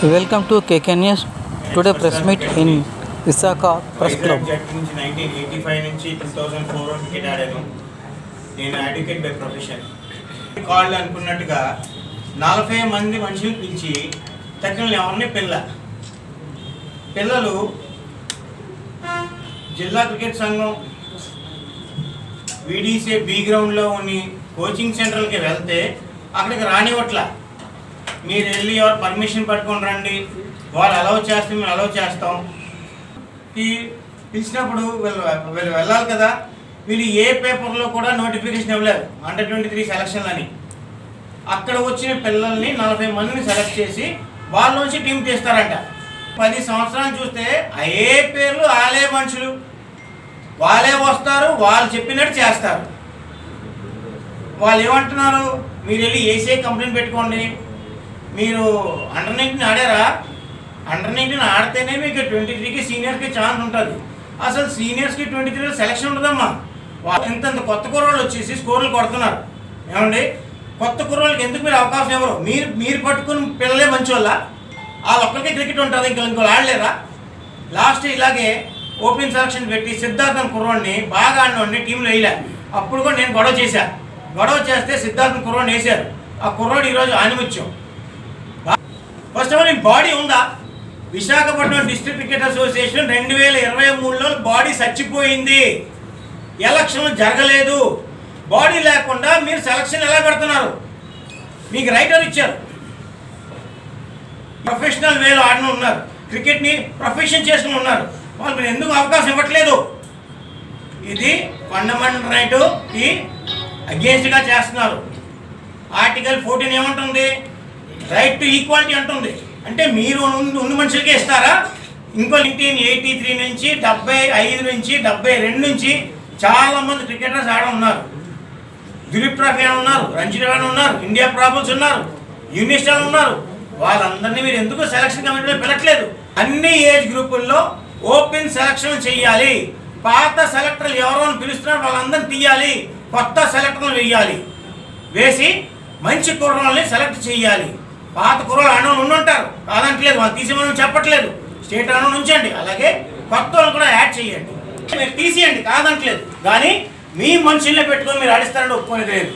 To KK News. Today press meet in Visakha Press Club. జట్ నుంచి nineteen eighty five నుంచి two thousand four వరకు ఆడాను నేను అడ్వకేట్ బై ప్రొఫెషన్ కాళ్ళు అనుకున్నట్టుగా నలభై మంది మనుషులు పిలిచి తగ్గిన ఎవరిని పిల్ల? పిల్లలు జిల్లా క్రికెట్ సంఘం వీడీసీ బి గ్రౌండ్లో ఉన్న కోచింగ్ సెంటర్కి వెళ్తే అక్కడికి రానివ్వట్ల. మీరు వెళ్ళి ఎవరు పర్మిషన్ పట్టుకొని రండి. వాళ్ళు అలౌ చేస్తే మేము అలౌ చేస్తాం. ఈ పిలిచినప్పుడు వీళ్ళు వీళ్ళు వెళ్ళాలి కదా. వీళ్ళు ఏ పేపర్లో కూడా నోటిఫికేషన్ ఇవ్వలేదు. అండర్ ట్వంటీ త్రీ సెలక్షన్లని అక్కడ వచ్చిన పిల్లల్ని నలభై మందిని సెలెక్ట్ చేసి వాళ్ళ నుంచి టీం తీస్తారంట. పది సంవత్సరాలు చూస్తే ఏ పేర్లు వాళ్ళే మనుషులు. వాళ్ళే వస్తారు వాళ్ళు చెప్పినట్టు చేస్తారు. వాళ్ళు ఏమంటున్నారు? మీరు వెళ్ళి ఏసీఐ కంప్లైంట్ పెట్టుకోండి. మీరు అండర్ నైన్టీన్ ఆడారా? అండర్ నైన్టీన్ ఆడితేనే మీకు ట్వంటీ త్రీకి సీనియర్కి ఛాన్స్ ఉంటుంది. అసలు సీనియర్స్కి ట్వంటీ త్రీలో సెలక్షన్ ఉంటుందమ్మా వా- ఇంతంత కొత్త కుర్రోళ్ళు వచ్చేసి స్కోర్లు కొడుతున్నారు. ఏమండి? కొత్త కుర్రోళ్ళకి ఎందుకు మీరు అవకాశం ఇవ్వరు? మీరు మీరు పట్టుకుని పిల్లలే మంచి వాళ్ళ వాళ్ళ ఒక్కరికే క్రికెట్ ఉంటుంది ఇంకా ఇంకో ఆడలేరా? లాస్ట్ ఇలాగే ఓపెన్ సెలక్షన్ పెట్టి సిద్ధార్థం కుర్రోడిని బాగా ఆడినోడిని టీంలో వేయలే. అప్పుడు కూడా నేను గొడవ చేశాను గొడవ చేస్తే సిద్ధార్థం కుర్రోడిని వేశారు. ఆ కుర్రోడు ఈరోజు ఆనిముత్యం ఫస్ట్ ఆఫ్ ఆల్ ఈ బాడీ ఉందా? విశాఖపట్నం డిస్ట్రిక్ట్ క్రికెట్ అసోసియేషన్ రెండు వేల ఇరవై మూడులో బాడీ చచ్చిపోయింది. ఎలక్షన్ జరగలేదు. బాడీ లేకుండా మీరు సెలక్షన్ ఎలా పెడుతున్నారు? మీకు రైటర్ ఇచ్చారు. ప్రొఫెషనల్ వేలో ఆడిన ఉన్నారు. క్రికెట్ని ప్రొఫెషన్ చేసుకుని ఉన్నారు. వాళ్ళు మీరు ఎందుకు అవకాశం ఇవ్వట్లేదు? ఇది ఫండమెంటల్ రైటుకి అగేన్స్ట్గా చేస్తున్నారు. ఆర్టికల్ ఫోర్టీన్ ఏమంటుంది? రైట్ టు ఈక్వాలిటీ అంటుంది. అంటే మీరు ఉన్న మనుషులకే ఇస్తారా? ఇంకో నైన్టీన్ ఎయిటీ త్రీ నుంచి డెబ్బై ఐదు నుంచి డెబ్బై రెండు నుంచి చాలా మంది క్రికెటర్స్ ఆడ ఉన్నారు. దిలీప్ ట్రాఫీ అని ఉన్నారు రంజీ అని ఉన్నారు ఇండియా ప్రాబ్లమ్స్ ఉన్నారు యూనిస్టాల్ ఉన్నారు. వాళ్ళందరినీ మీరు ఎందుకు సెలక్షన్ కమిటీలో పిలట్లేదు? అన్ని ఏజ్ గ్రూపుల్లో ఓపెన్ సెలక్షన్ చేయాలి పాత సెలెక్టర్లు ఎవరో పిలుస్తున్నారు వాళ్ళందరినీ తీయాలి. కొత్త సెలెక్టర్లు వేయాలి వేసి మంచి కుర్రాళ్ళని సెలెక్ట్ చేయాలి పాత కుర్రాళ్ళు ఆడవాళ్ళు ఉండుంటారు. కాదంటలేదు వాళ్ళు తీసేమని చెప్పట్లేదు. స్టేట్ ఆడవాళ్ళు ఉంచండి. అలాగే కొత్త వాళ్ళు కూడా యాడ్ చేయండి. మీరు తీసేయండి కాదంటలేదు. కానీ మీ మనుషుల్ని పెట్టుకొని మీరు ఆడిస్తారని ఒప్పుకునేది లేదు.